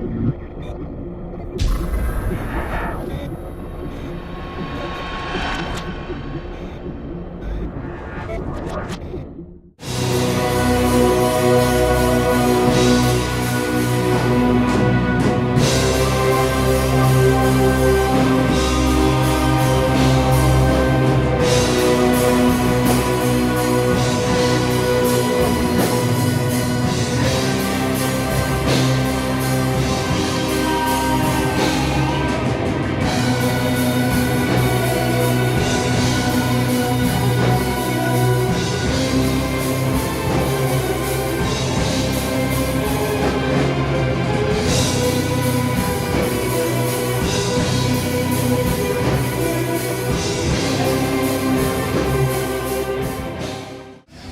I'm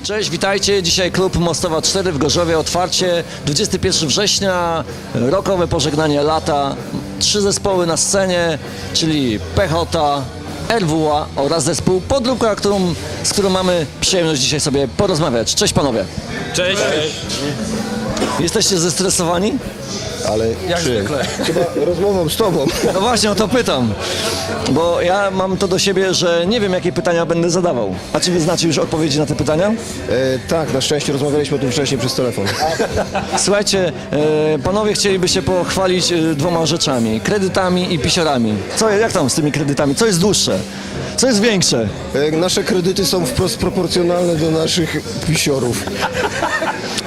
Cześć, witajcie. Dzisiaj klub Mostowa 4 w Gorzowie. Otwarcie 21 września, rokowe pożegnanie lata. Trzy zespoły na scenie, czyli Pechota, RWA oraz zespół Podróbka, którą, z którą mamy przyjemność dzisiaj sobie porozmawiać. Cześć panowie. Cześć. Jesteście zestresowani? Ale Jak czy? zwykle. Chyba rozmową z tobą. No właśnie o to pytam, bo ja mam to do siebie, że nie wiem jakie pytania będę zadawał. A czy wy znacie już odpowiedzi na te pytania? E, tak, na szczęście rozmawialiśmy o tym wcześniej przez telefon. Słuchajcie, e, panowie chcieliby się pochwalić e, dwoma rzeczami. Kredytami i pisiorami. Co, jak tam z tymi kredytami? Co jest dłuższe? Co jest większe? E, nasze kredyty są wprost proporcjonalne do naszych pisiorów.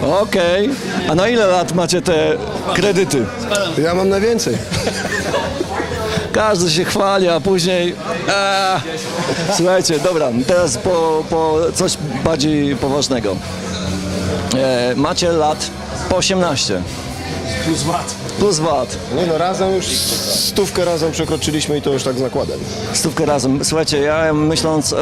Okej. A na ile lat macie te kredyty? Ja mam najwięcej. Każdy się chwali, a później... Słuchajcie, dobra, teraz po, po coś bardziej poważnego. E, macie lat po 18. Plus VAT. Plus VAT. Nie no, razem już stówkę razem przekroczyliśmy i to już tak z nakładem. Stówkę razem. Słuchajcie, ja myśląc o,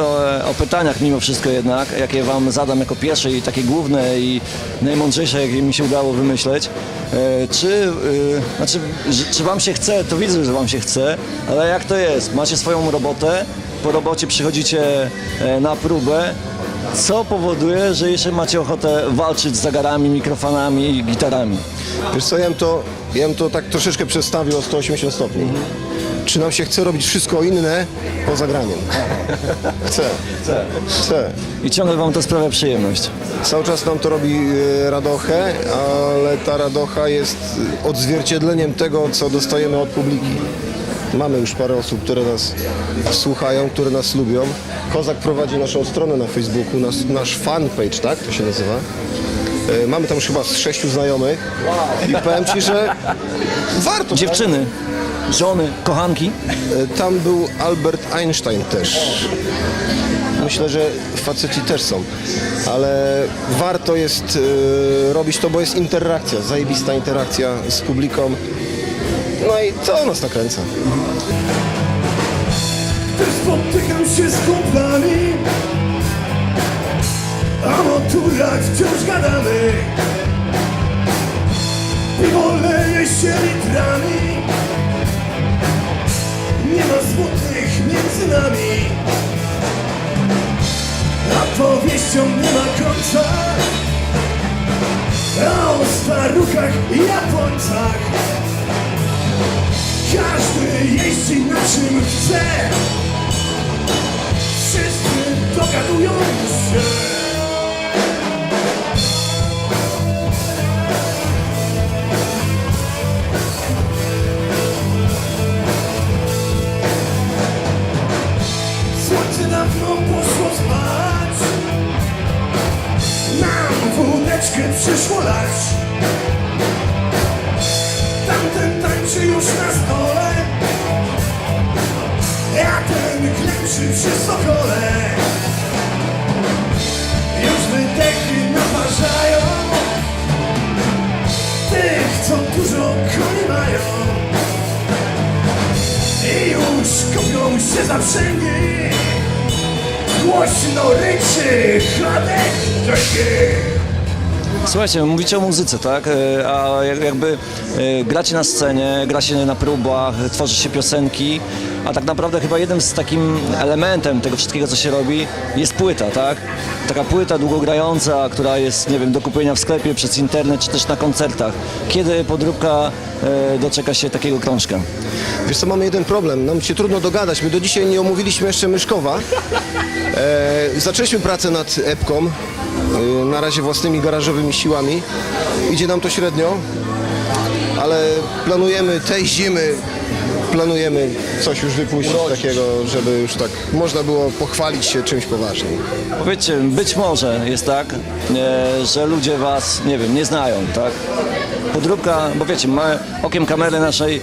o pytaniach mimo wszystko jednak, jakie wam zadam jako pierwsze i takie główne i najmądrzejsze, jakie mi się udało wymyśleć, e, czy, e, znaczy, że- czy wam się chce, to widzę, że wam się chce, ale jak to jest? Macie swoją robotę, po robocie przychodzicie e, na próbę, co powoduje, że jeszcze macie ochotę walczyć z zagarami, mikrofonami i gitarami? Wiesz co, ja bym to, ja bym to tak troszeczkę przestawił o 180 stopni. Czy nam się chce robić wszystko inne poza graniem? Chce. Chce. Chce. I ciągle wam to sprawia przyjemność. Cały czas nam to robi e, radochę, ale ta radocha jest odzwierciedleniem tego, co dostajemy od publiki. Mamy już parę osób, które nas słuchają, które nas lubią. Kozak prowadzi naszą stronę na Facebooku, nas, nasz fanpage, tak to się nazywa. E, Mamy tam już chyba z sześciu znajomych i powiem Ci, że warto. Dziewczyny, żony, kochanki. E, Tam był Albert Einstein też. Myślę, że faceci też są, ale warto jest e, robić to, bo jest interakcja, zajebista interakcja z publiką. No i to nas nakręca. Też spotykam się z kumplami. A o turach wciąż gadamy. Piwo leje się litrami. Nie ma złotych między nami. A powieścią nie ma końca. A o staruchach i jeździ na czym chce Wszyscy dogadują się. Dawno poszło Nam przyszło lać klęczy przy sokole Już wydechy naparzają. Tych, co dużo koni mają. I już kopią się zaprzęgi Głośno ryczy Chladek Drzwi Słuchajcie, mówicie o muzyce, tak? E, A jak- jakby e, gracie na scenie, gracie na próbach, tworzy się piosenki, a tak naprawdę chyba jednym z takim elementem tego wszystkiego, co się robi, jest płyta, tak? Taka płyta długogrająca, która jest, nie wiem, do kupienia w sklepie przez internet, czy też na koncertach. Kiedy podróbka e, doczeka się takiego krążka? Wiesz co, mamy jeden problem. Nam się trudno dogadać. My do dzisiaj nie omówiliśmy jeszcze Myszkowa. E, zaczęliśmy pracę nad epką. E, na razie własnymi garażowymi siłami. Idzie nam to średnio, ale planujemy tej zimy planujemy coś już wypuścić takiego, żeby już tak można było pochwalić się czymś poważnym. Powiedzcie, być może jest tak, e, że ludzie was, nie wiem, nie znają, tak? Podróbka, bo wiecie, mamy okiem kamery naszej,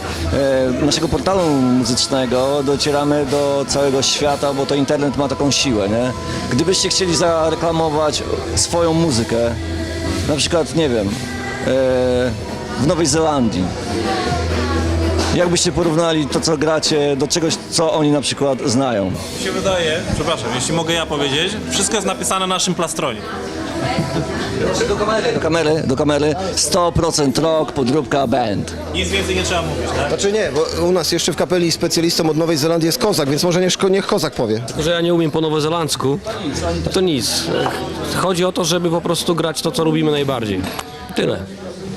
e, naszego portalu muzycznego docieramy do całego świata, bo to internet ma taką siłę, nie? Gdybyście chcieli zareklamować swoją muzykę, na przykład, nie wiem, e, w Nowej Zelandii, jak byście porównali to, co gracie, do czegoś, co oni na przykład znają? Mi się wydaje, przepraszam, jeśli mogę ja powiedzieć, wszystko jest napisane na naszym plastronie. Do kamery, do kamery, do kamery 100% rock, podróbka, band. Nic więcej nie trzeba mówić, tak? Znaczy nie, bo u nas jeszcze w kapeli specjalistą od Nowej Zelandii jest Kozak, więc może niech, niech Kozak powie. że ja nie umiem po nowozelandzku, to nic. Chodzi o to, żeby po prostu grać to, co lubimy najbardziej. Tyle.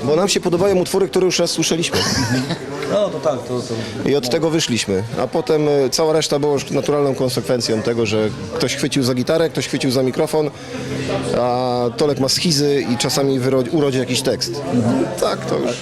Bo nam się podobają utwory, które już raz słyszeliśmy. No to tak, to, to. I od tego wyszliśmy. A potem e, cała reszta była już naturalną konsekwencją tego, że ktoś chwycił za gitarę, ktoś chwycił za mikrofon, a Tolek ma schizy i czasami urodzi jakiś tekst. Tak, to już.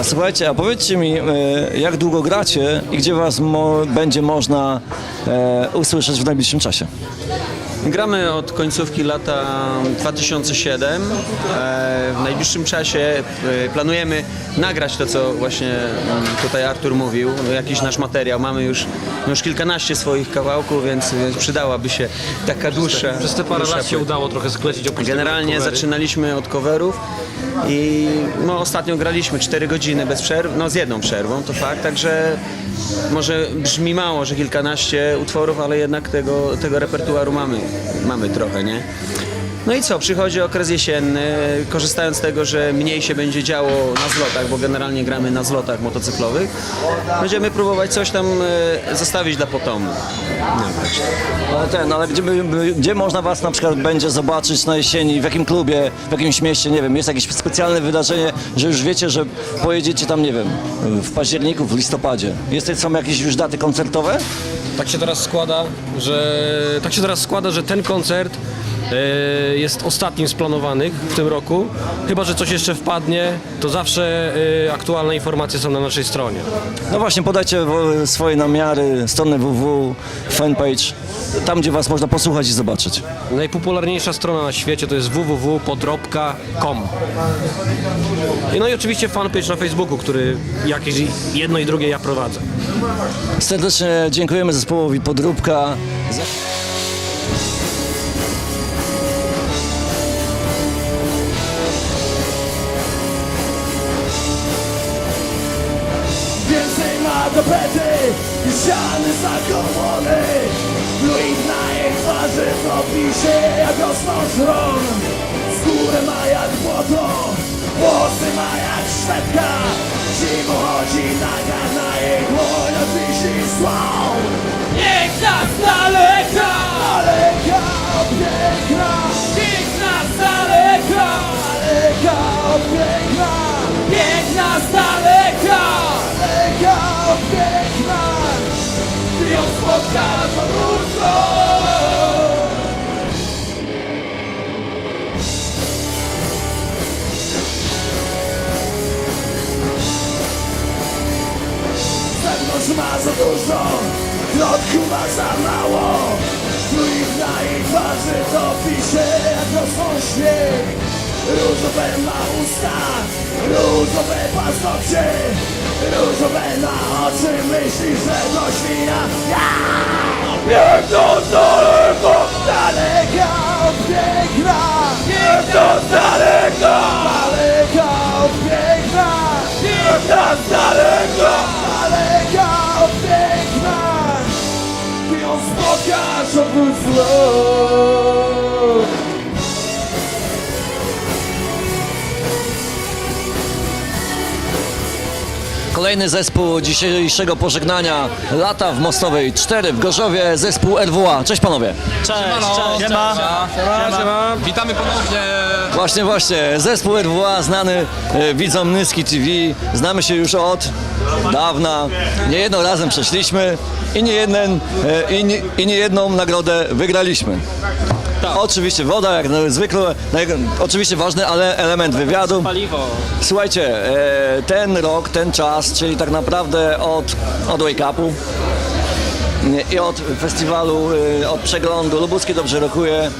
A słuchajcie, a powiedzcie mi, e, jak długo gracie i gdzie was mo- będzie można e, usłyszeć w najbliższym czasie? Gramy od końcówki lata 2007. E, W najbliższym czasie e, planujemy nagrać to, co właśnie mm, tutaj Artur mówił, jakiś nasz materiał. Mamy już, już kilkanaście swoich kawałków, więc, więc przydałaby się taka dłuższa. Przez te parę lat się udało trochę sklecić oprócz Generalnie zaczynaliśmy od coverów i no, ostatnio graliśmy 4 godziny bez przerw, no z jedną przerwą, to fakt, także może brzmi mało, że kilkanaście utworów, ale jednak tego, tego repertuaru mamy, mamy trochę, nie? No i co, przychodzi okres jesienny, korzystając z tego, że mniej się będzie działo na zlotach, bo generalnie gramy na zlotach motocyklowych, będziemy próbować coś tam e, zostawić dla potomu. Nagrać. Ale ten, ale gdzie, gdzie można was na przykład będzie zobaczyć na jesieni, w jakim klubie, w jakimś mieście, nie wiem, jest jakieś specjalne wydarzenie, że już wiecie, że pojedziecie tam, nie wiem, w październiku, w listopadzie. Jest, są jakieś już daty koncertowe? Tak się teraz składa, że tak się teraz składa, że ten koncert jest ostatnim z planowanych w tym roku. Chyba, że coś jeszcze wpadnie, to zawsze e, aktualne informacje są na naszej stronie. No właśnie, podajcie wo- swoje namiary, stronę www, fanpage, tam gdzie was można posłuchać i zobaczyć. Najpopularniejsza strona na świecie to jest www.podrobka.com. No i oczywiście fanpage na Facebooku, który jakieś jedno i drugie ja prowadzę. Serdecznie dziękujemy zespołowi Podróbka. Za- Więcej ma do pety i ściany zakołony Fluid na jej twarzy topi się jak rosnożron Skórę ma jak błoto, włosy ma jak szwedka Zimą chodzi naga na jej dłoniach wisi słał. Piękna z daleka, daleka piękna Piękna z daleka, daleka piękna Piękna z daleka, daleka piękna Ty ją spotkasz podróżną Zewnątrz ma za dużo, środku ma za mało Fluid na jej twarzy topi się jak rosną Różowe ma usta, różowe paznokcie Różowe na oczy, myśli, że to świnia ja! Z daleko, daleka piękna Piękno z daleka, piękna Piękna z daleka, piękna Ty ją spotkasz oprócz wzrok Kolejny zespół dzisiejszego pożegnania Lata w Mostowej 4 w Gorzowie, zespół RWA. Cześć panowie. Cześć, cześć, Siema. Witamy ponownie. Właśnie, właśnie, zespół RWA znany e, widzom Nyski TV. Znamy się już od dawna. Nie jedną razem przeszliśmy i nie, jeden, e, i nie, i nie jedną nagrodę wygraliśmy. Oczywiście woda, jak zwykle, naj- oczywiście ważny ale element wywiadu. Paliwo. Słuchajcie, e, ten rok, ten czas, czyli tak naprawdę od, od Wake Upu i od festiwalu, e, od przeglądu Lubuskie Dobrze Rokuje,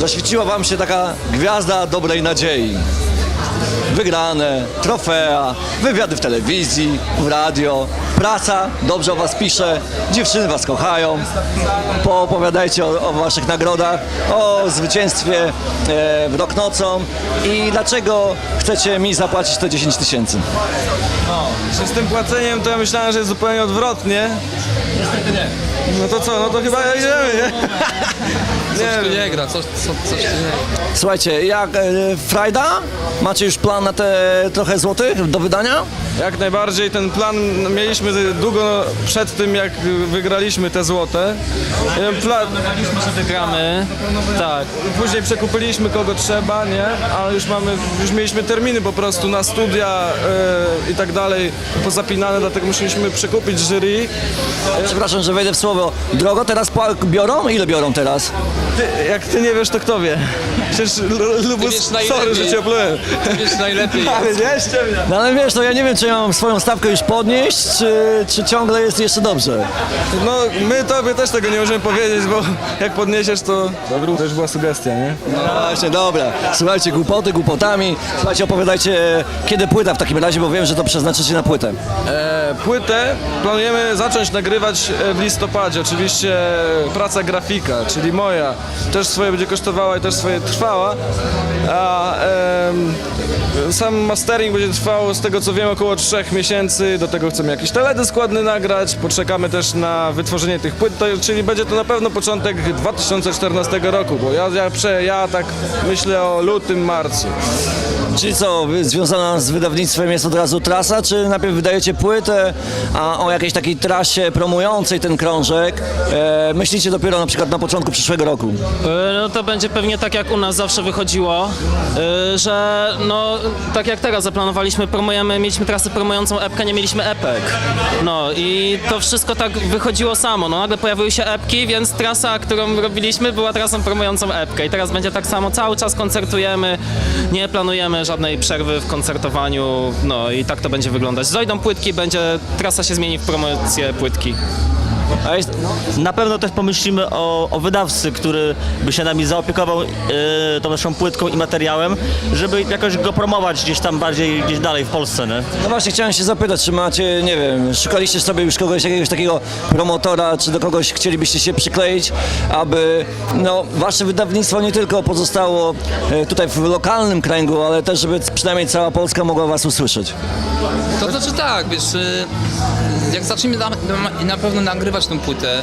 zaświeciła wam się taka gwiazda dobrej nadziei. Wygrane, trofea, wywiady w telewizji, w radio, prasa dobrze o was pisze, dziewczyny was kochają. Poopowiadajcie o, o waszych nagrodach, o zwycięstwie e, w rok nocą i dlaczego chcecie mi zapłacić te 10 tysięcy. Czy z tym płaceniem to ja myślałem, że jest zupełnie odwrotnie. Niestety nie. No to co, no to chyba idziemy, nie? Coś tu nie gra, coś, co, coś tu nie gra. Słuchajcie, jak e, Frajda? Macie już plan na te trochę złotych do wydania? Jak najbardziej ten plan mieliśmy długo przed tym, jak wygraliśmy te złote. Plan, Myśleliśmy, że wygramy. Tak. później przekupiliśmy kogo trzeba, nie? Ale już mamy, już mieliśmy terminy po prostu na studia e, i tak dalej pozapinane, dlatego musieliśmy przekupić jury. Przepraszam, że wejdę w słowo. Drogo teraz biorą? Ile biorą teraz? Ty, jak ty nie wiesz, to kto wie? Przecież Lu- Lubus, wiesz sorry, najlepiej. że cię oplułem. Ty wiesz najlepiej. Ale wieście mnie. No ale wiesz, no ja nie wiem, czy ja mam swoją stawkę już podnieść, czy, czy ciągle jest jeszcze dobrze. No, my tobie też tego nie możemy powiedzieć, bo jak podniesiesz, to... Dobra, to już była sugestia, nie? No właśnie, dobra. Słuchajcie, głupoty głupotami. Słuchajcie, opowiadajcie, kiedy płyta w takim razie, bo wiem, że to przeznaczycie na płytę. E, płytę planujemy zacząć nagrywać e, w listopadzie. Oczywiście praca grafika, czyli moja, też swoje będzie kosztowała i też swoje trwała. A sam mastering będzie trwał, z tego co wiem, około 3 miesięcy. Do tego chcemy jakiś teledysk ładny nagrać. Poczekamy też na wytworzenie tych płyt, to, czyli będzie to na pewno początek 2014 roku, bo ja, ja, prze, ja tak myślę o lutym, marcu. Czyli co, związana z wydawnictwem jest od razu trasa, czy najpierw wydajecie płytę, a o jakiejś takiej trasie promującej ten krążek e, myślicie dopiero na przykład na początku przyszłego roku? Y, No to będzie pewnie tak jak u nas zawsze wychodziło, y, że no tak jak teraz zaplanowaliśmy, promujemy, mieliśmy trasę promującą epkę, nie mieliśmy epek. No i to wszystko tak wychodziło samo. No nagle pojawiły się epki, więc trasa, którą robiliśmy, była trasą promującą epkę. I teraz będzie tak samo, cały czas koncertujemy, nie planujemy żadnej przerwy w koncertowaniu, no i tak to będzie wyglądać. Dojdą płytki, będzie, trasa się zmieni w promocję płytki. A jest, Na pewno też pomyślimy o, o wydawcy, który by się nami zaopiekował e, tą naszą płytką i materiałem, żeby jakoś go promować gdzieś tam bardziej, gdzieś dalej w Polsce, nie? no właśnie chciałem się zapytać, czy macie, nie wiem, szukaliście sobie już kogoś, jakiegoś takiego promotora, czy do kogoś chcielibyście się przykleić, aby no, wasze wydawnictwo nie tylko pozostało e, tutaj w lokalnym kręgu, ale też, żeby przynajmniej cała Polska mogła was usłyszeć. To znaczy tak, wiesz, y, jak zaczniemy na, na, na pewno nagrywać tą płytę,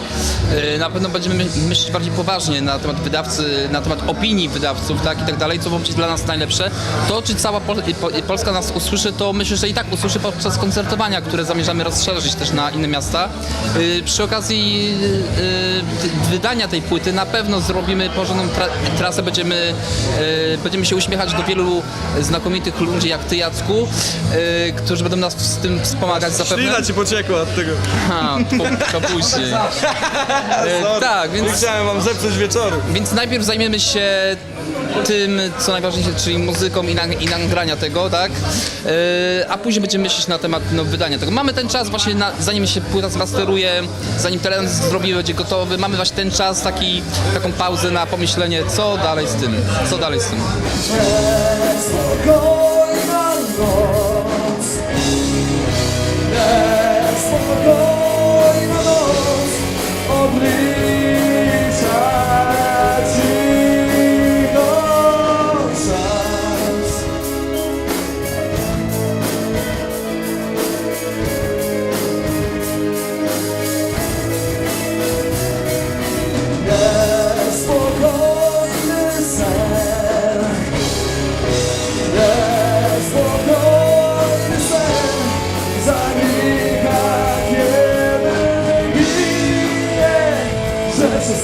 y, na pewno będziemy my- myśleć bardziej poważnie na temat wydawcy, na temat opinii wydawców, tak i tak dalej, co będzie dla nas najlepsze. To, czy cała Pol Polska nas usłyszy, to myślę, że i tak usłyszy podczas koncertowania, które zamierzamy rozszerzyć też na inne miasta. Y, Przy okazji y, wydania tej płyty na pewno zrobimy porządną tra- trasę, będziemy, będziemy się uśmiechać do wielu znakomitych ludzi jak Ty, Jacku, którzy będą nas z tym wspomagać zapewne. Ślina ci pociekła od tego. Ha, po, to później. E, tak, więc, Chciałem wam zepsuć wieczoru. więc najpierw zajmiemy się tym, co najważniejsze, czyli muzyką i, nag- i nagrania tego, tak? E, a później będziemy myśleć na temat no, wydania tego. Mamy ten czas właśnie, na, zanim się płyta zmasteruje, zanim teren zrobimy, będzie gotowy, mamy właśnie ten czas, taki, taką pauzę na pomyślenie, co dalej z tym, co dalej z tym. Noc Spokojna lonely.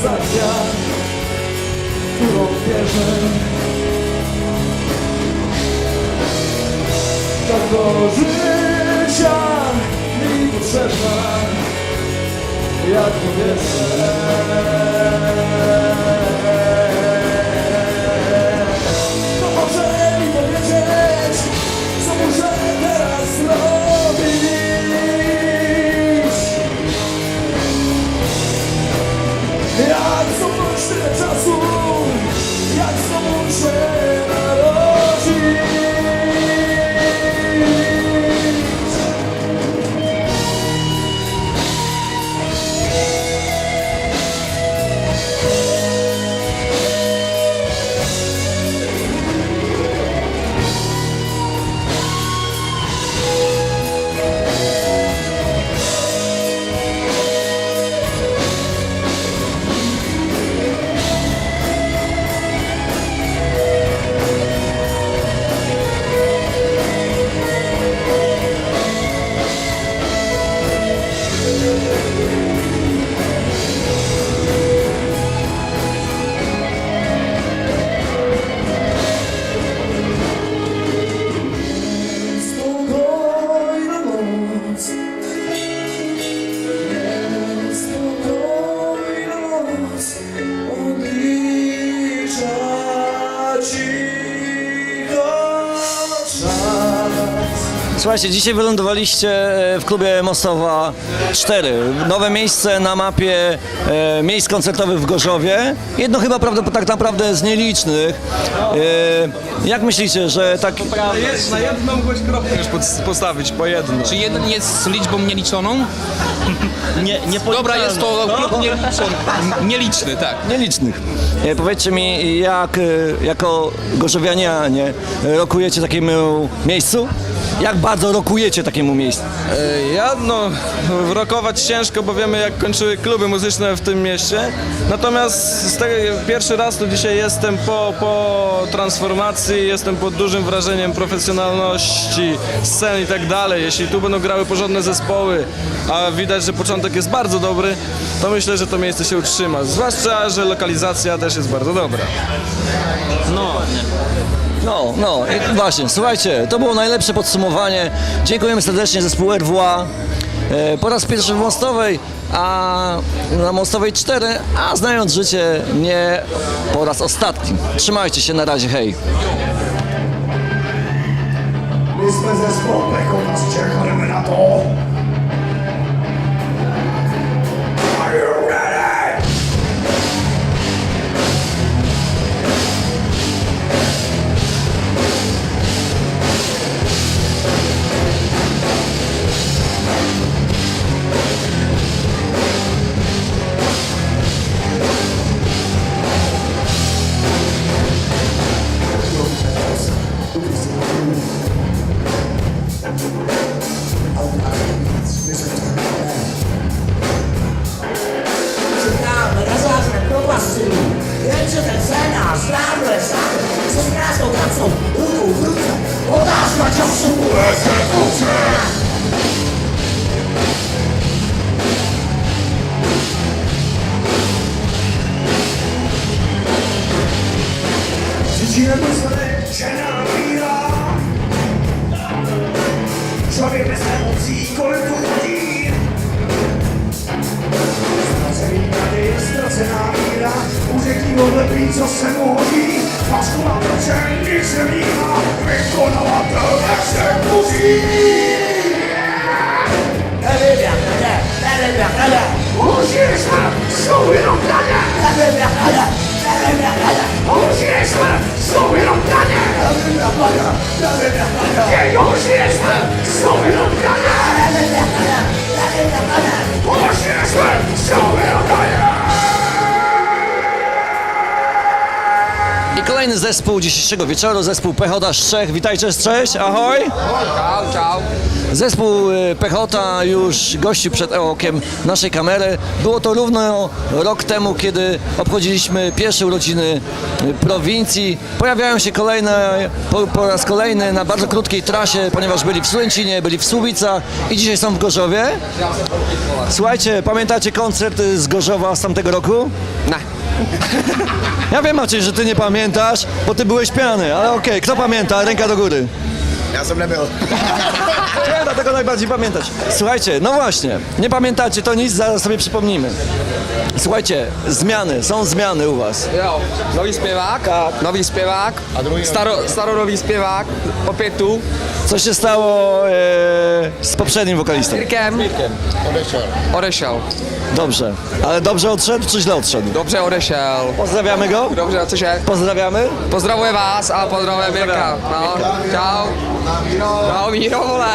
W którą wierzę. Tak do życia mi potrzebna, jak powietrze. ti. Słuchajcie, dzisiaj wylądowaliście e, w klubie Mostowa 4. Nowe miejsce na mapie e, miejsc koncertowych w Gorzowie. Jedno chyba prawda, tak naprawdę z nielicznych. E, jak myślicie, że tak... Na jedną bądź kropkę już pod- postawić, po jedno. Czy jeden jest liczbą nieliczoną? Nie, nie Dobra, jest to klub nieliczony, nieliczny, tak. Nielicznych. E, powiedzcie mi, jak e, jako gorzowianianie e, rokujecie takiemu miejscu? Jak bardzo rokujecie takiemu miejscu? E, Ja no, rokować ciężko, bo wiemy jak kończyły kluby muzyczne w tym mieście. Natomiast z tego, pierwszy raz tu dzisiaj jestem po, po transformacji, jestem pod dużym wrażeniem profesjonalności scen i tak dalej. Jeśli tu będą grały porządne zespoły, a widać, że początek jest bardzo dobry, to myślę, że to miejsce się utrzyma. Zwłaszcza, że lokalizacja też jest bardzo dobra. No, No, no, i właśnie, słuchajcie, to było najlepsze podsumowanie. Dziękujemy serdecznie zespół RWA. E, po raz pierwszy w Mostowej, a na Mostowej 4, a znając życie, nie po raz ostatni. Trzymajcie się, na razie, hej. My jsme ze Nie musisz sobie rąkanie Musisz sobie rąkanie I kolejny zespół dzisiejszego wieczoru, zespół Pechota z Czech. Witajcie z cześć, ahoj! Ciao, ciao. Zespół y, Pechota już gościł przed okiem naszej kamery. Było to równo rok temu, kiedy obchodziliśmy pierwsze urodziny y, prowincji. Pojawiają się kolejne, po, po raz kolejny na bardzo krótkiej trasie, ponieważ byli w Słęcinie, byli w Słubicach i dzisiaj są w Gorzowie. Słuchajcie, pamiętacie koncert z Gorzowa z tamtego roku? Na. Ja wiem Maciej, że ty nie pamiętasz, bo ty byłeś piany, ale okej, kto pamięta? Ręka do góry. Ja sam nie był. Chciałem dlatego najbardziej pamiętać. Słuchajcie, no właśnie, nie pamiętacie, to nic, zaraz sobie przypomnimy. Słuchajcie, zmiany, są zmiany u was. Jo, nový zpěvák, nový zpěvák, staro, staronový zpěvák, opět tu, Co się stało e, z poprzednim wokalistą? Irkem, odešel. Dobrze, ale dobrze odszedł, czy źle odszedł? Dobře odešel. Pozdrawiamy go? Dobře, cože? Pozdrawiamy? Pozdravuje vás a pozdravuje Mirka. No, čau. เรามีโรเรามีโรคอะไร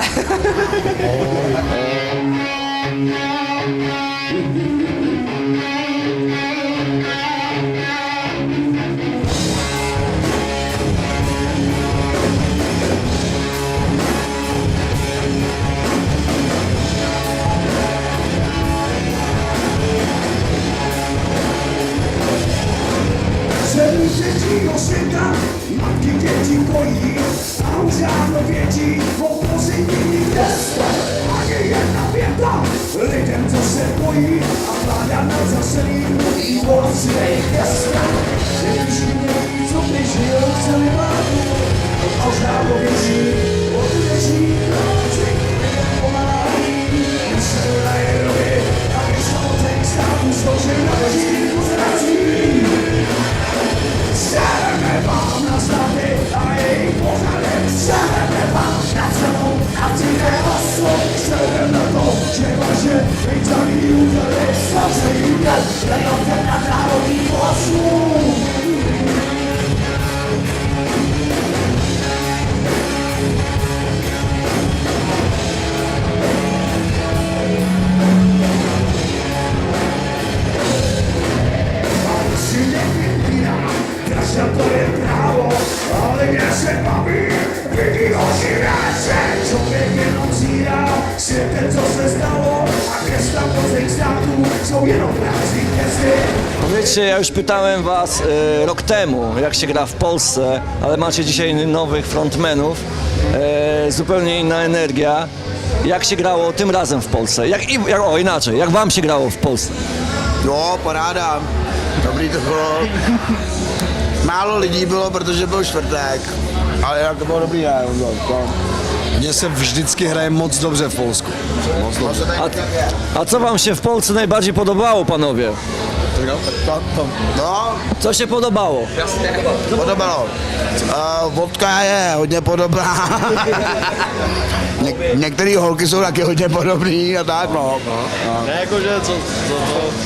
pytałem was e, rok temu, jak się gra w Polsce, ale macie dzisiaj nowych frontmenów, e, zupełnie inna energia. Jak się grało tym razem w Polsce? Jak, i- jak, o, inaczej, jak wam się grało w Polsce? No, paráda. Dobrý to bylo. Málo lidí bylo, protože byl čtvrtek. Ale jak to bylo dobrý, ne? Mně se vždycky hraje moc dobře v Polsku. Moc dobře. A, a co wam się w Polsce najbardziej podobało, panowie? No, Co się podobało? podobalo. Uh, vodka je hodně podobná. Něk, některé holky jsou taky hodně podobný a tak, no. Ne, jakože, co, co,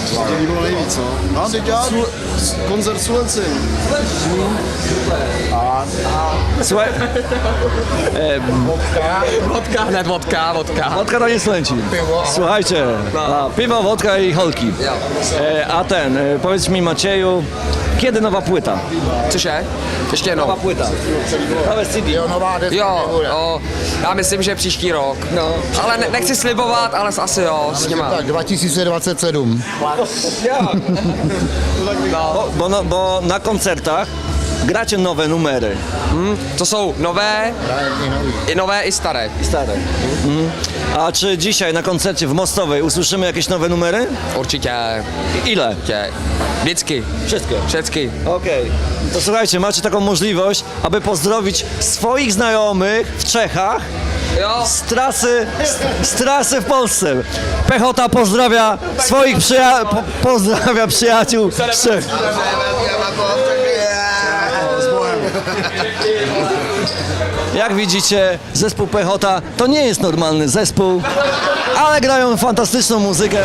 co, co ti líbilo nejvíc, no? No, ty čo? Koncert Sulency. Słuchaj, Vodka, hned vodka, vodka. wodka to nie slęci. Słuchajcie, a, piwo, wodka i holki. E, a ten, e, powiedz mi Macieju, kiedy nowa płyta? Cože? Ještě jednou. Nowa płyta. Nowe CD. Jo, jo, já myslím, že příští rok. No. Ale ne, nechci slibovat, ale asi jo, s těma. Tak, 2027. Bo, bo, no, bo na koncertach gracie nowe numery. Hm, to jsou nové, i nové, i staré. I stare. Mhm. A czy dzisiaj na koncercie w Mostowej usłyszymy jakieś nowe numery? Určitě, Ile? určitě. Vždycky, Wszystkie. vždycky. Okej. To słuchajcie, macie taką możliwość, aby pozdrowić swoich znajomych w Czechach Jo, z trasy, z, z trasy w Polsce. Pechota pozdrawia swoich przyja- po, pozdrawia przyjaciół z Czech. Jak widzicie, zespół Pechota to nie jest normalny zespół, ale grają fantastyczną muzykę.